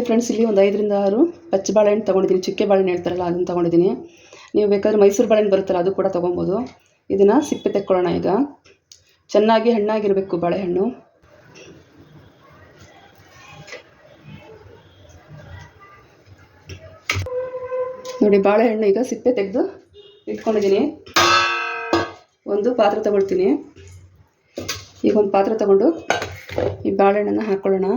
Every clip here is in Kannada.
ನೋಡಿ ಫ್ರೆಂಡ್ಸ್ ಇಲ್ಲಿ ಒಂದು ಐದರಿಂದ ಆರು ಪಚ್ಚ ಬಾಳೆಹಣ್ಣು ತೊಗೊಂಡಿದ್ದೀನಿ. ಚಿಕ್ಕೆ ಬಾಳೆಹಣ್ಣು ಹೇಳ್ತಾರಲ್ಲ, ಅದನ್ನು ತೊಗೊಂಡಿದ್ದೀನಿ. ನೀವು ಬೇಕಾದ್ರೆ ಮೈಸೂರು ಬಾಳೆಹಣ್ಣು ಬರುತ್ತಲ್ಲ, ಅದು ಕೂಡ ತೊಗೊಬೋದು. ಇದನ್ನು ಸಿಪ್ಪೆ ತೆಕ್ಕೊಳ್ಳೋಣ ಈಗ. ಚೆನ್ನಾಗಿ ಹಣ್ಣಾಗಿರಬೇಕು ಬಾಳೆಹಣ್ಣು. ನೋಡಿ, ಬಾಳೆಹಣ್ಣು ಈಗ ಸಿಪ್ಪೆ ತೆಗೆದು ಇಟ್ಕೊಂಡಿದ್ದೀನಿ. ಒಂದು ಪಾತ್ರೆ ತಗೊಳ್ತೀನಿ. ಈಗ ಒಂದು ಪಾತ್ರೆ ತಗೊಂಡು ಈ ಬಾಳೆಹಣ್ಣನ್ನು ಹಾಕ್ಕೊಳ್ಳೋಣ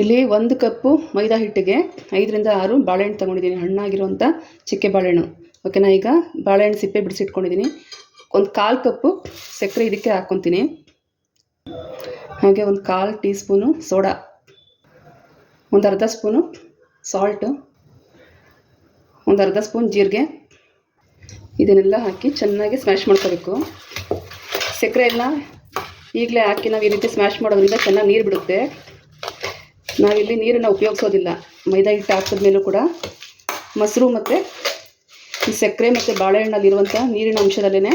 ಇಲ್ಲಿ ಒಂದು ಕಪ್ಪು ಮೈದಾ ಹಿಟ್ಟಿಗೆ, ಐದರಿಂದ ಆರು ಬಾಳೆಹಣ್ಣು ತೊಗೊಂಡಿದ್ದೀನಿ ಹಣ್ಣಾಗಿರುವಂಥ ಚಿಕ್ಕೆ ಬಾಳೆಹಣ್ಣು ಓಕೆನಾ ಈಗ ಬಾಳೆಹಣ್ಣು ಸಿಪ್ಪೆ ಬಿಡಿಸಿಟ್ಕೊಂಡಿದ್ದೀನಿ. ಒಂದು ಕಾಲು ಕಪ್ಪು ಸಕ್ಕರೆ ಇದಕ್ಕೆ ಹಾಕ್ಕೊತೀನಿ. ಹಾಗೆ ಒಂದು ಕಾಲು ಟೀ ಸ್ಪೂನು ಸೋಡಾ. ಒಂದು ಅರ್ಧ ಸ್ಪೂನು ಸಾಲ್ಟು. ಒಂದು ಅರ್ಧ ಸ್ಪೂನ್ ಜೀರಿಗೆ. ಇದನ್ನೆಲ್ಲ ಹಾಕಿ ಚೆನ್ನಾಗಿ ಸ್ಮ್ಯಾಶ್ ಮಾಡ್ಕೋಬೇಕು. ಸಕ್ಕರೆ ಎಲ್ಲ ಈಗಲೇ ಹಾಕಿ ನಾವು ಈ ರೀತಿ ಸ್ಮ್ಯಾಶ್ ಮಾಡೋದ್ರಿಂದ ಚೆನ್ನಾಗಿ ನೀರು ಬಿಡುತ್ತೆ. ನಾವಿಲ್ಲಿ ನೀರನ್ನು ಉಪಯೋಗಿಸೋದಿಲ್ಲ. ಮೈದಾ ಹಿಟ್ಟು ಹಾಕಿದ್ಮೇಲೂ ಕೂಡ ಮೊಸರು ಮತ್ತು ಈ ಸಕ್ಕರೆ ಮತ್ತು ಬಾಳೆಹಣ್ಣಲ್ಲಿರುವಂಥ ನೀರಿನ ಅಂಶದಲ್ಲೇ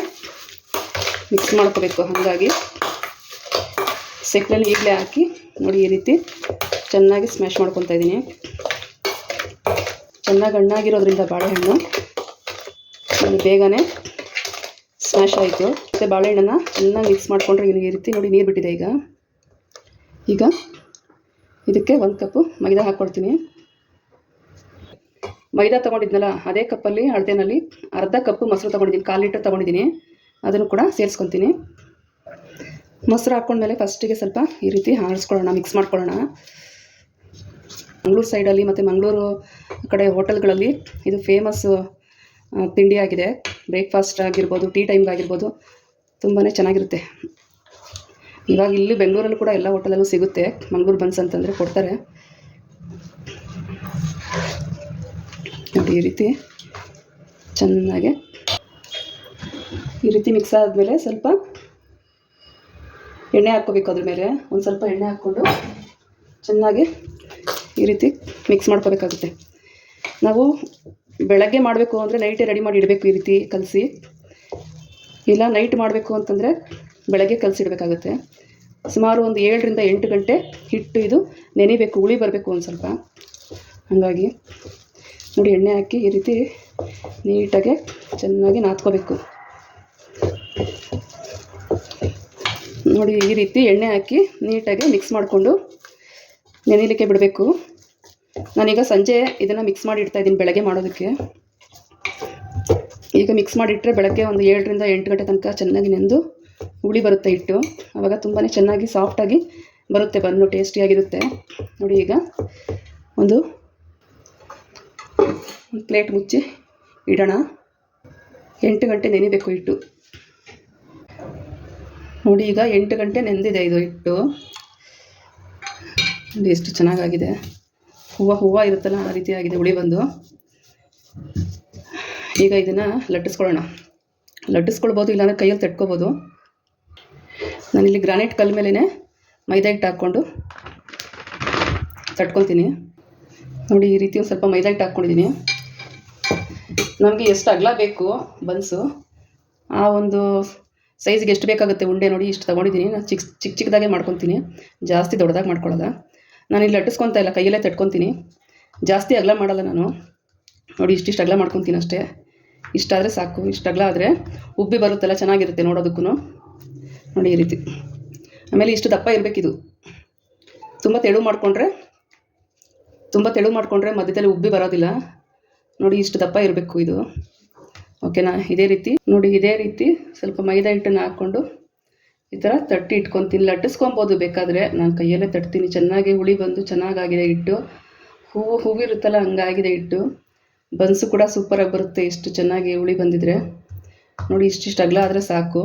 ಮಿಕ್ಸ್ ಮಾಡ್ಕೋಬೇಕು. ಹಾಗಾಗಿ ಸಕ್ಕರೆನ ಈಗಲೇ ಹಾಕಿ ನೋಡಿ ಈ ರೀತಿ ಚೆನ್ನಾಗಿ ಸ್ಮ್ಯಾಶ್ ಮಾಡ್ಕೊತಾ ಇದ್ದೀನಿ. ಚೆನ್ನಾಗಿ ಹಣ್ಣಾಗಿರೋದ್ರಿಂದ ಬಾಳೆಹಣ್ಣು ಬೇಗನೆ ಸ್ಮ್ಯಾಶ್ ಆಯಿತು. ಮತ್ತು ಬಾಳೆಹಣ್ಣನ್ನು ಚೆನ್ನಾಗಿ ಮಿಕ್ಸ್ ಮಾಡಿಕೊಂಡ್ರೆ ಈ ರೀತಿ ನೋಡಿ ನೀರು ಬಿಟ್ಟಿದೆ ಈಗ. ಈಗ ಇದಕ್ಕೆ ಒಂದು ಕಪ್ಪು ಮೈದಾ ಹಾಕ್ಕೊಡ್ತೀನಿ ಮೈದಾ ತೊಗೊಂಡಿದ್ನಲ್ಲ, ಅದೇ ಕಪ್ಪಲ್ಲಿ ಅಳತೆನಲ್ಲಿ ಅರ್ಧ ಕಪ್ಪು ಮೊಸರು ತೊಗೊಂಡಿದ್ದೀನಿ, ಕಾಲು ಲೀಟರ್ ತೊಗೊಂಡಿದ್ದೀನಿ. ಅದನ್ನು ಕೂಡ ಸೇರಿಸ್ಕೊತೀನಿ. ಮೊಸರು ಹಾಕ್ಕೊಂಡ್ಮೇಲೆ ಫಸ್ಟಿಗೆ ಸ್ವಲ್ಪ ಈ ರೀತಿ ಆರಿಸ್ಕೊಳ್ಳೋಣ ಮಿಕ್ಸ್ ಮಾಡ್ಕೊಳ್ಳೋಣ. ಮಂಗ್ಳೂರು ಸೈಡಲ್ಲಿ ಮತ್ತು ಮಂಗಳೂರು ಕಡೆ ಹೋಟೆಲ್ಗಳಲ್ಲಿ ಇದು ಫೇಮಸ್ ತಿಂಡಿಯಾಗಿದೆ. ಬ್ರೇಕ್ಫಾಸ್ಟ್ ಆಗಿರ್ಬೋದು ಟೀ ಟೈಮ್ಗಾಗಿರ್ಬೋದು ತುಂಬಾ ಚೆನ್ನಾಗಿರುತ್ತೆ. ಇವಾಗ ಇಲ್ಲಿ ಬೆಂಗಳೂರಲ್ಲೂ ಕೂಡ ಎಲ್ಲ ಹೋಟೆಲಲ್ಲೂ ಸಿಗುತ್ತೆ. ಮಂಗ್ಳೂರು ಬನ್ಸ್ ಅಂತಂದರೆ ಕೊಡ್ತಾರೆ. ನೋಡಿ ಈ ರೀತಿ ಚೆನ್ನಾಗೆ ಈ ರೀತಿ ಮಿಕ್ಸ್ ಆದಮೇಲೆ ಸ್ವಲ್ಪ ಎಣ್ಣೆ ಹಾಕ್ಕೋಬೇಕು ಅದ್ರ ಮೇಲೆ. ಒಂದು ಸ್ವಲ್ಪ ಎಣ್ಣೆ ಹಾಕ್ಕೊಂಡು ಚೆನ್ನಾಗಿ ಈ ರೀತಿ ಮಿಕ್ಸ್ ಮಾಡ್ಕೋಬೇಕಾಗುತ್ತೆ. ನಾವು ಬೆಳಗ್ಗೆ ಮಾಡಬೇಕು ಅಂದರೆ ನೈಟೇ ರೆಡಿ ಮಾಡಿ ಇಡಬೇಕು ಈ ರೀತಿ ಕಲಸಿ. ಇಲ್ಲ ನೈಟ್ ಮಾಡಬೇಕು ಅಂತಂದರೆ ಬೆಳಗ್ಗೆ ಕಲಸಿಡಬೇಕಾಗುತ್ತೆ. ಸುಮಾರು ಒಂದು ಏಳರಿಂದ ಎಂಟು ಗಂಟೆ ಹಿಟ್ಟು ಇದು ನೆನಿಬೇಕು, ಹುಳಿ ಬರಬೇಕು ಒಂದು ಸ್ವಲ್ಪ. ಹಾಗಾಗಿ ನೋಡಿ ಎಣ್ಣೆ ಹಾಕಿ ಈ ರೀತಿ ನೀಟಾಗಿ ಚೆನ್ನಾಗಿ ನಾದ್ಕೋಬೇಕು. ನೋಡಿ ಈ ರೀತಿ ಎಣ್ಣೆ ಹಾಕಿ ನೀಟಾಗಿ ಮಿಕ್ಸ್ ಮಾಡಿಕೊಂಡು ನೆನೆಯಲಿಕ್ಕೆ ಬಿಡಬೇಕು. ನಾನೀಗ ಸಂಜೆ ಇದನ್ನು ಮಿಕ್ಸ್ ಮಾಡಿ ಇಡ್ತಾ ಇದ್ದೀನಿ ಬೆಳಗ್ಗೆ ಮಾಡೋದಕ್ಕೆ. ಈಗ ಮಿಕ್ಸ್ ಮಾಡಿಟ್ಟರೆ ಬೆಳಗ್ಗೆ ಒಂದು ಏಳರಿಂದ ಎಂಟು ಗಂಟೆ ತನಕ ಚೆನ್ನಾಗಿ ನೆಂದು ಹುಳಿ ಬರುತ್ತೆ ಹಿಟ್ಟು. ಆವಾಗ ತುಂಬಾ ಚೆನ್ನಾಗಿ ಸಾಫ್ಟಾಗಿ ಬರುತ್ತೆ ಬಂದು ಟೇಸ್ಟಿಯಾಗಿರುತ್ತೆ ನೋಡಿ ಈಗ ಒಂದು ಪ್ಲೇಟ್ ಮುಚ್ಚಿ ಇಡೋಣ. ಎಂಟು ಗಂಟೆ ನೆನಿಬೇಕು ಹಿಟ್ಟು. ನೋಡಿ ಈಗ ಎಂಟು ಗಂಟೆ ನೆಂದಿದೆ ಇದು ಹಿಟ್ಟು. ನೋಡಿ ಎಷ್ಟು ಚೆನ್ನಾಗಾಗಿದೆ. ಹೂವು ಹೂವು ಇರುತ್ತಲ್ಲ, ಆ ರೀತಿಯಾಗಿದೆ ಹುಳಿ ಬಂದು. ಈಗ ಇದನ್ನು ಲಟ್ಟಿಸ್ಕೊಳ್ಳೋಣ. ಲಟ್ಟಿಸ್ಕೊಳ್ಬೋದು, ಇಲ್ಲಾಂದರೆ ಕೈಯಲ್ಲಿ ತಟ್ಕೊಬೋದು. ನಾನಿಲ್ಲಿ ಗ್ರಾನೈಟ್ ಕಲ್ ಮೇಲೇ ಮೈದಾ ಹಿಟ್ಟು ಹಾಕ್ಕೊಂಡು ತಟ್ಕೊತೀನಿ ನೋಡಿ, ಈ ರೀತಿ ಒಂದು ಸ್ವಲ್ಪ ಮೈದಾ ಹಿಟ್ಟು ಹಾಕ್ಕೊಂಡಿದ್ದೀನಿ. ನಮಗೆ ಎಷ್ಟು ಅಗಲ ಬೇಕು ಬನ್ಸು, ಆ ಒಂದು ಸೈಜ್ಗೆ ಎಷ್ಟು ಬೇಕಾಗುತ್ತೆ ಉಂಡೆ ನೋಡಿ ಇಷ್ಟು ತೊಗೊಂಡಿದ್ದೀನಿ. ನಾನು ಚಿಕ್ಕ ಚಿಕ್ಕ ಚಿಕ್ಕದಾಗೆ ಮಾಡ್ಕೊತೀನಿ, ಜಾಸ್ತಿ ದೊಡ್ಡದಾಗಿ ಮಾಡ್ಕೊಳ್ಳೋಲ್ಲ ನಾನು ಇಲ್ಲಿ ಲಟ್ಟಿಸ್ಕೊತಾ ಇಲ್ಲ, ಕೈಯಲ್ಲೇ ತಟ್ಕೊತೀನಿ. ಜಾಸ್ತಿ ಅಗಲ ಮಾಡಲ್ಲ ನಾನು. ನೋಡಿ, ಇಷ್ಟಿಷ್ಟು ಅಗಲ ಮಾಡ್ಕೊತೀನಿ ಅಷ್ಟೇ. ಇಷ್ಟಾದರೆ ಸಾಕು, ಇಷ್ಟು ಅಗಲ ಆದರೆ ಉಬ್ಬಿ ಬರುತ್ತಲ್ಲ, ಚೆನ್ನಾಗಿರುತ್ತೆ ನೋಡೋದಕ್ಕೂ ನೋಡಿ ಈ ರೀತಿ. ಆಮೇಲೆ ಇಷ್ಟು ದಪ್ಪ ಇರಬೇಕಿದು. ತುಂಬ ತೆಳು ಮಾಡಿಕೊಂಡ್ರೆ, ತುಂಬ ತೆಳು ಮಾಡಿಕೊಂಡ್ರೆ ಮಧ್ಯದಲ್ಲಿ ಉಬ್ಬಿ ಬರೋದಿಲ್ಲ. ನೋಡಿ ಇಷ್ಟು ದಪ್ಪ ಇರಬೇಕು ಇದು. ಓಕೆನಾ ಇದೇ ರೀತಿ, ನೋಡಿ ಇದೇ ರೀತಿ ಸ್ವಲ್ಪ ಮೈದಾ ಹಿಟ್ಟನ್ನು ಹಾಕ್ಕೊಂಡು ಈ ಥರ ತಟ್ಟಿ ಇಟ್ಕೊತೀನಿ. ಲಟ್ಟಿಸ್ಕೊಬೋದು ಬೇಕಾದರೆ. ನಾನು ಕೈಯಲ್ಲೇ ತಟ್ತೀನಿ. ಚೆನ್ನಾಗಿ ಹುಳಿ ಬಂದು ಚೆನ್ನಾಗಾಗಿದೆ ಹಿಟ್ಟು. ಹೂವು ಹೂವಿರುತ್ತಲ್ಲ ಹಂಗಾಗಿದೆ ಹಿಟ್ಟು. ಬನ್ಸು ಕೂಡ ಸೂಪರಾಗಿ ಬರುತ್ತೆ. ಇಷ್ಟು ಚೆನ್ನಾಗಿ ಹುಳಿ ಬಂದಿದ್ರೆ. ನೋಡಿ ಇಷ್ಟಿಷ್ಟು ಅಗಲ ಆದರೆ ಸಾಕು.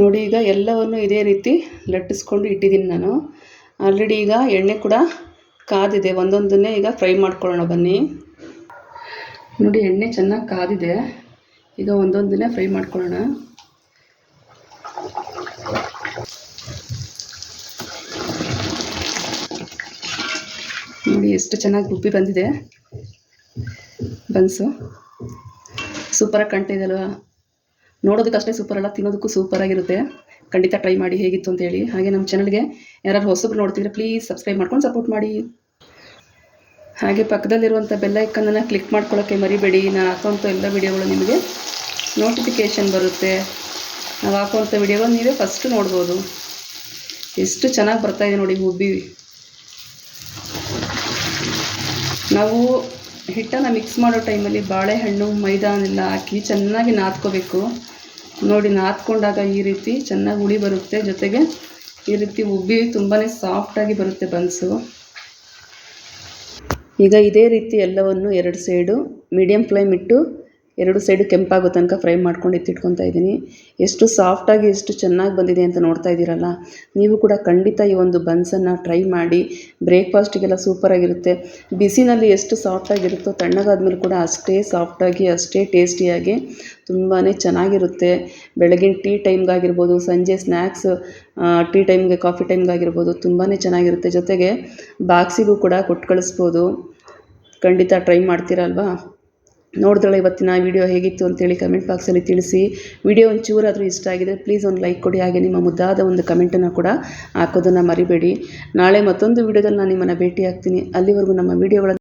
ನೋಡಿ, ಈಗ ಎಲ್ಲವನ್ನು ಇದೇ ರೀತಿ ಲಟ್ಟಿಸ್ಕೊಂಡು ಇಟ್ಟಿದ್ದೀನಿ ನಾನು. ಆಲ್ರೆಡಿ ಈಗ ಎಣ್ಣೆ ಕೂಡ ಕಾದಿದೆ. ಒಂದೊಂದನ್ನೇ ಈಗ ಫ್ರೈ ಮಾಡ್ಕೊಳ್ಳೋಣ ಬನ್ನಿ. ನೋಡಿ, ಎಣ್ಣೆ ಚೆನ್ನಾಗಿ ಕಾದಿದೆ. ಈಗ ಒಂದೊಂದನ್ನೇ ಫ್ರೈ ಮಾಡ್ಕೊಳ್ಳೋಣ. ನೋಡಿ, ಎಷ್ಟು ಚೆನ್ನಾಗಿ ರುಬ್ಬಿ ಬಂದಿದೆ. ಬನ್ಸು. ಸೂಪರಾಗಿ ಕಾಣ್ತಾ ಇದೆಯಲ್ವಾ ನೋಡೋದಕ್ಕೆ ಅಷ್ಟೇ ಸೂಪರ್ ಅಲ್ಲ, ತಿನ್ನೋದಕ್ಕೂ ಸೂಪರಾಗಿರುತ್ತೆ ಖಂಡಿತ ಟ್ರೈ ಮಾಡಿ ಹೇಗಿತ್ತು ಅಂತೇಳಿ ಹಾಗೆ ನಮ್ಮ ಚಾನಲ್ಗೆ ಯಾರು ಹೊಸಬ್ರು ನೋಡ್ತಿದ್ರೆ ಪ್ಲೀಸ್ ಸಬ್ಸ್ಕ್ರೈಬ್ ಮಾಡ್ಕೊಂಡು ಸಪೋರ್ಟ್ ಮಾಡಿ. ಹಾಗೆ ಪಕ್ಕದಲ್ಲಿರುವಂಥ ಬೆಲ್ ಅನ್ನು ಕ್ಲಿಕ್ ಮಾಡ್ಕೊಳ್ಳೋಕ್ಕೆ ಮರಿಬೇಡಿ. ನಾನು ಹಾಕೋಂಥ ಎಲ್ಲ ವಿಡಿಯೋಗಳು ನಿಮಗೆ ನೋಟಿಫಿಕೇಷನ್ ಬರುತ್ತೆ. ನಾವು ಹಾಕುವಂಥ ವಿಡಿಯೋಗಳು ನೀವೇ ಫಸ್ಟ್ ನೋಡ್ಬೋದು. ಎಷ್ಟು ಚೆನ್ನಾಗಿ ಬರ್ತಾಯಿದೆ ನೋಡಿ ಹುಬ್ಬಿ ನಾವು ಹಿಟ್ಟನ್ನು ಮಿಕ್ಸ್ ಮಾಡೋ ಟೈಮಲ್ಲಿ ಬಾಳೆಹಣ್ಣು, ಮೈದಾನೆಲ್ಲ ಹಾಕಿ ಚೆನ್ನಾಗಿ ನಾದ್ಕೋಬೇಕು. ನೋಡಿ, ನಾದ್ಕೊಂಡಾಗ ಈ ರೀತಿ ಚೆನ್ನಾಗಿ ಉಳಿ ಬರುತ್ತೆ. ಜೊತೆಗೆ ಈ ರೀತಿ ಉಬ್ಬಿ ತುಂಬಾ ಸಾಫ್ಟಾಗಿ ಬರುತ್ತೆ ಬನ್ಸು. ಈಗ ಇದೇ ರೀತಿ ಎಲ್ಲವನ್ನು ಎರಡು ಸೈಡು ಮೀಡಿಯಮ್ ಫ್ಲೇಮ್ ಇಟ್ಟು ಎರಡು ಸೈಡು ಕೆಂಪಾಗೋ ತನಕ ಫ್ರೈ ಮಾಡ್ಕೊಂಡು ಎತ್ತಿಟ್ಕೊತಾ ಇದ್ದೀನಿ. ಎಷ್ಟು ಸಾಫ್ಟಾಗಿ ಎಷ್ಟು ಚೆನ್ನಾಗಿ ಬಂದಿದೆ ಅಂತ ನೋಡ್ತಾ ಇದ್ದೀರಲ್ಲ? ನೀವು ಕೂಡ ಖಂಡಿತ ಈ ಒಂದು ಬನ್ಸನ್ನು ಟ್ರೈ ಮಾಡಿ. ಬ್ರೇಕ್ಫಾಸ್ಟಿಗೆಲ್ಲ ಸೂಪರಾಗಿರುತ್ತೆ ಬಿಸಿನಲ್ಲಿ ಎಷ್ಟು ಸಾಫ್ಟಾಗಿರುತ್ತೋ ತಣ್ಣಗಾದ್ಮೇಲೆ ಕೂಡ ಅಷ್ಟೇ ಸಾಫ್ಟಾಗಿ ಅಷ್ಟೇ ಟೇಸ್ಟಿಯಾಗಿ ತುಂಬಾ ಚೆನ್ನಾಗಿರುತ್ತೆ. ಬೆಳಗಿನ ಟೀ ಟೈಮ್ಗಾಗಿರ್ಬೋದು ಸಂಜೆ ಸ್ನ್ಯಾಕ್ಸ್ ಟೀ ಟೈಮ್ಗೆ ಕಾಫಿ ಟೈಮ್ಗಾಗಿರ್ಬೋದು ತುಂಬಾ ಚೆನ್ನಾಗಿರುತ್ತೆ. ಜೊತೆಗೆ ಬಾಕ್ಸಿಗೂ ಕೂಡ ಕೊಟ್ಟು ಕಳಿಸ್ಬೋದು. ಖಂಡಿತ ಟ್ರೈ ಮಾಡ್ತೀರಲ್ವಾ? ನೋಡಿದ್ರಲ್ಲ ಇವತ್ತಿನ ವಿಡಿಯೋ ಹೇಗಿತ್ತು ಅಂತೇಳಿ ಕಮೆಂಟ್ ಬಾಕ್ಸಲ್ಲಿ ತಿಳಿಸಿ. ವಿಡಿಯೋ ಒಂಚೂರಾದರೂ ಇಷ್ಟ ಆಗಿದೆ ಪ್ಲೀಸ್ ಒಂದು ಲೈಕ್ ಕೊಡಿ. ಹಾಗೆ ನಿಮ್ಮ ಮುದ್ದಾದ ಒಂದು ಕಮೆಂಟನ್ನು ಕೂಡ ಹಾಕೋದನ್ನು ಮರಿಬೇಡಿ. ನಾಳೆ ಮತ್ತೊಂದು ವಿಡಿಯೋದಲ್ಲಿ ನಾನು ನಿಮ್ಮನ್ನು ಭೇಟಿ ಆಗ್ತೀನಿ ಅಲ್ಲಿವರೆಗೂ ನಮ್ಮ ವಿಡಿಯೋಗಳನ್ನು